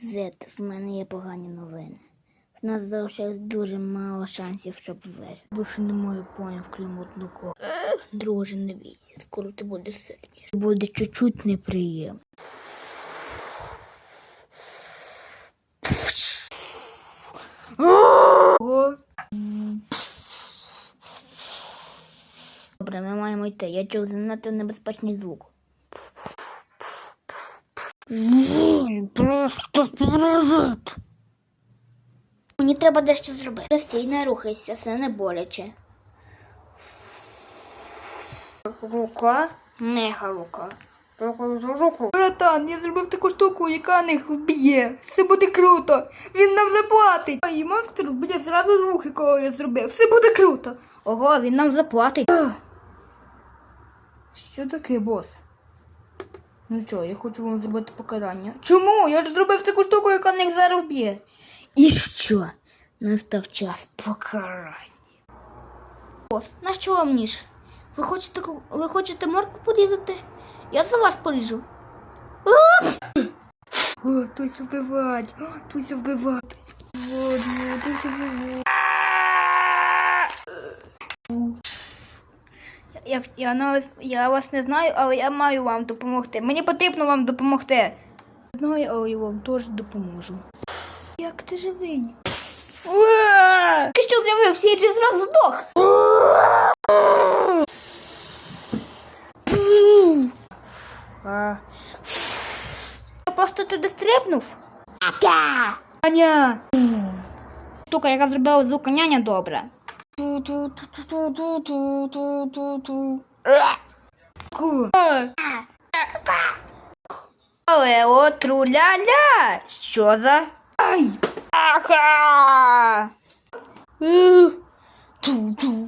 Зет, в мене є погані новини. В нас залишилось дуже мало шансів, щоб вижити. Більше немає понів, крім одного. Друже, не бійся, скоро ти будеш сильніше. Буде чуть-чуть неприємно. Добре, ми маємо йти. Я чув занадто небезпечний звук. Він просто паразит. Мені треба дещо зробити. Стій, не рухайся, це не боляче. Рука, мега рука. Руку за руку. Братан, я зробив таку штуку, яка них вб'є. Все буде круто. Він нам заплатить. А і монстр вб'є зразу звук, якого я зробив. Все буде круто. Ого, він нам заплатить. Що таке, бос? Ну що, я хочу вам зробити покарання. Чому? Я ж зробив таку штуку, яка них зараз вб'є. І що? Настав час покарання. Ось, нащо вам ніж? Ви хочете, ви хочете морку порізати? Я за вас поріжу. О, Туся вбивать. Туся вбивать. Водно, вбивать. Як я, вас, я вас не знаю, але я маю вам допомогти. Мені потрібно вам допомогти. Знаю, але я вам теж допоможу. Як ти живий? Ти що з'явився? Я вже зразу здох. Я просто туди стрибнув. Аня! Штука, яка зробила звук няня добре. Tu, tu, tu, tu, tu, tu, tu, tu, tu, tu. tu Qual é outro lhalha? Choda. Ai. Ah. ah. Uh. Tu, tu.